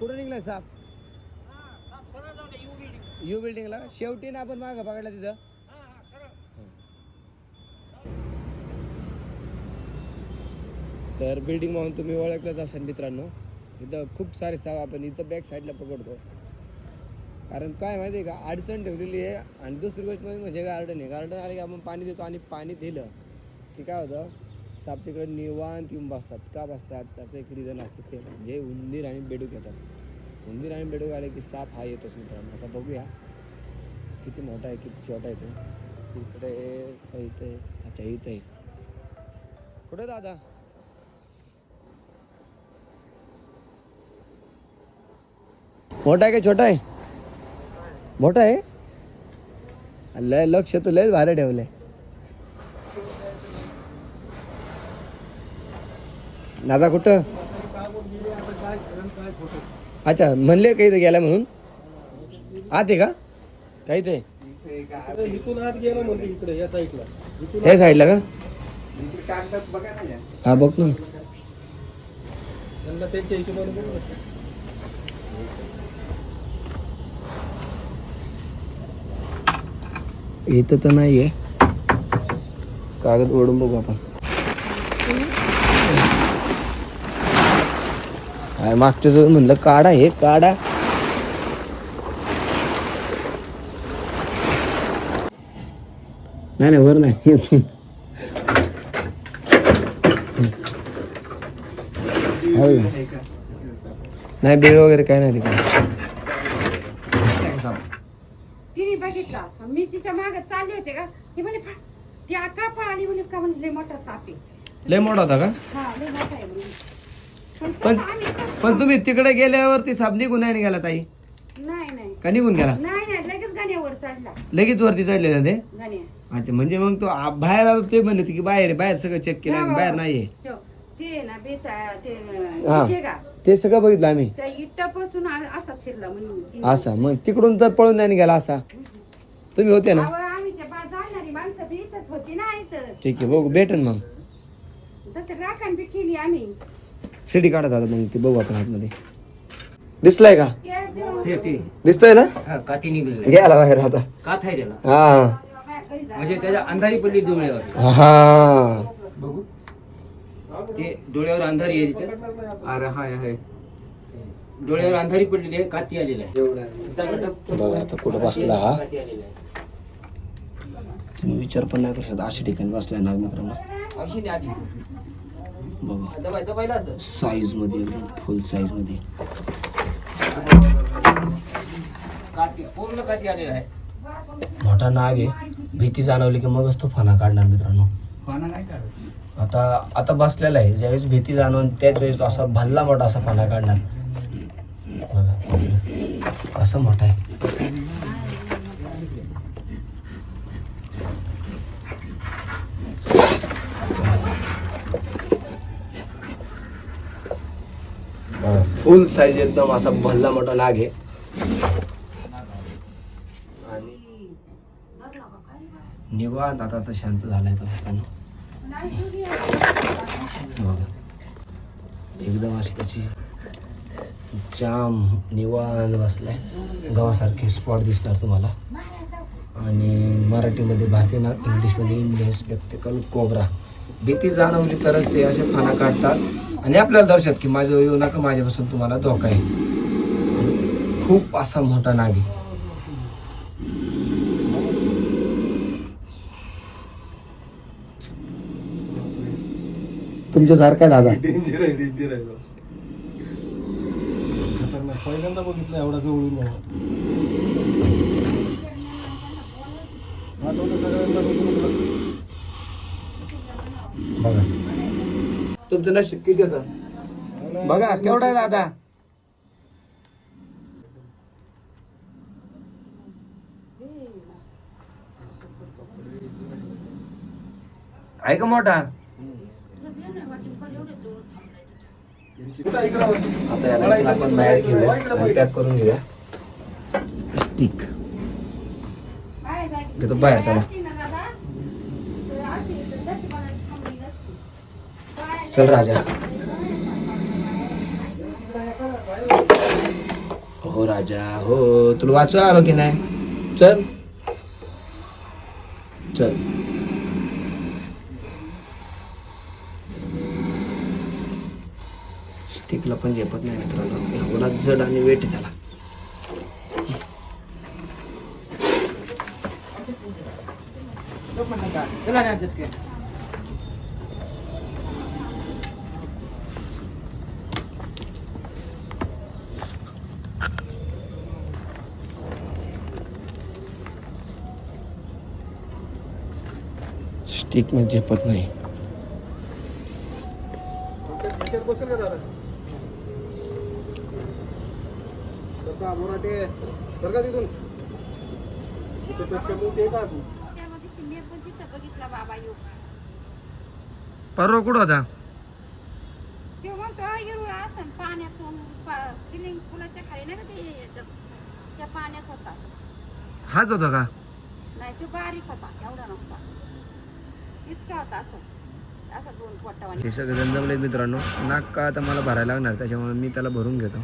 कुठं निघलाय साप? यू बिल्डिंगला शेवटी ना आपण मागं बघायला तिथं. तर बिल्डिंग म्हणून तुम्ही ओळखलंच असाल मित्रांनो. इथं खूप सारे साप आपण इथं बॅक साईडला पकडतो. कारण काय माहिती आहे का? अडचण ठेवलेली आहे. आणि दुसरी गोष्ट म्हणजे म्हणजे गार्डन आहे. गार्डन आले की आपण पाणी देतो आणि पाणी दिलं की काय होतं? साप तिकडे निवांत येऊन बसतात. का बसतात? त्याचं एक रिझन असतं ते. म्हणजे उंदीर आणि बेडूक येतात. उंदीर आणि बेडूक आले की साप हा येतोच मित्रांनो. आता बघूया. किती मोठा आहे किती छोटा आहे तो. इकडे इथे आहे? अच्छा इथे आहे. कुठे दादा? मोठा आहे का छोटा आहे? मोठा आहे? लय लक्ष तर लयच भारी ठेवलंय. दादा कुठं? अच्छा म्हणले काही इथं गेला म्हणून? आत आहे का? काही ते? इथून आत गेला इकडे या साईडला. हे साईडला का? हा बघ ना. इथं तर नाही आहे कागद ओढून बघू आपण. काय मागच्या म्हणलं काढा हे काढा. नाही नाही वर नाही. का? नाही बिळ वगैरे काय नाही तिकडे तिने बघितला. मी तिच्यामागे चालले होते का? ती म्हणे "फा, ती आका पळाली म्हणे का म्हणजे लय मोठा साप आहे. लय मोठा होता का? हा लय मोठा आहे म्हणे. पण पण तसं आम्ही कसं- पण तुम्ही तिकडे गेल्यावरती साप निघून नाही गेला ताई? नाही नाही. का निघून गेला? नाही नाही लगेच गाण्यावर चढला. लगेच वरती चढलेला ते? गाण्या. अच्छा म्हणजे मग तो आ- बाहेर आलो ते म्हणले की बाहेर आहे, बाहेर सगळं चेक केलं आम्ही बाहेर नाहीये. ठेव. ते ना बेता ते हा. का? ते सगळं बघितलं आम्ही. त्या इट्टापासून आ- असा शिरला म्हणून. असा मग तिकडून तर पळून नाही गेला असा? तुम्ही होते ना? अहो, आम्ही त्या बा- जाणारी माणसं बी इथंच होती ना इथं. ठीक आहे बघू भेटन मग. तसं राखण बी केली आम्ही. सिटी काढत आता मग ते बघू आपण आतमध्ये. दिसलाय का? ते ते- दिसतोय ना? काठी निघली. गेला बाहेर आता. काथ आहे त्याला. हा. म्हणजे त्याच्या अंधारी पडली डोळ्यावर. हा. बघू. ते डोळ्यावर अंधारी आहे तिच्या अरे हाय हाय. डोळ्यावर अंधारी पडलेली आहे काठी आलेला आहे. बघा आता कुठं बसला हा? तुम्ही विचार पण नाही करू शकत अशा ठिकाणी बसलाय ना मित्रांनो. बघा. साईजमध्ये एकदम फुल साईजमध्ये पूर्ण आलेला आहे. मोठा नाग आहे. भीती जाणवली की मगच तो फणा काढणार मित्रांनो. पाना नाही काढत. आता आता बसलेला आहे. ज्यावेळेस भीती जाणवून त्याच वेळेस तो असा भल्ला मोठा असा फणा काढणार. बघा असं मोठा आहे. फुल साईज एकदम असा भल्ला मोठा नाग आहे. आणि निवांत आता तर शांत झालाय तो बघा. एकदम अशी त्याची जाम निवांत बसलाय. गावासारखे स्पॉट दिसणार तुम्हाला. आणि मराठीमध्ये भारतीय ना इंग्लिशमध्ये इंडियन स्पेक्टिकल कोबरा भीती जाणवली तरच ते असे खाना काढतात. आणि आपल्याला दर्शत की माझं येऊ नका माझ्यापासून तुम्हाला धोका आहे. खूप असा मोठा नाग. आहे तुमच्यासारखा दादा. डेंजर आहे डेंजर आहे. पहिल्यांदा बघितलं एवढा जवळून बाबा. आठवलं सगळ्यांना बघून बघा. तुमचं नशीब किती होतं? बघा केवढा आहे दादा? आहे का मोठा. आता याला इथं आपण बाहेर घेऊया आणि पॅक करून घेऊया स्टिक घेतो बाहेर त्याला चल राजा हो राजा हो तुला वाचवा आलो की नाही चल चल स्टिकला पण झेपत नाही मित्रांनो. एवढा जड आणि वेट त्याला. स्टिकमध्ये झेपत नाही. का सरका बोराटे तिथून? मोठी आहे का तू? त्यामध्ये पण तिथं बघितला बाबा येऊ परवा कुठं होता? तो म्हणतो येऊळ असं. पाण्यातून पुलाच्या खाली नाही का ते याच्यात? त्या पाण्यात होता. हाच होता का? नाही तो बारीक होता. एवढा नव्हता. इतका होता असं. असं दोन पोटावानी. हे सगळे जण जमले मित्रांनो नाक का आता मला भरायला लागणार? त्याच्यामुळे मी त्याला भरून घेतो.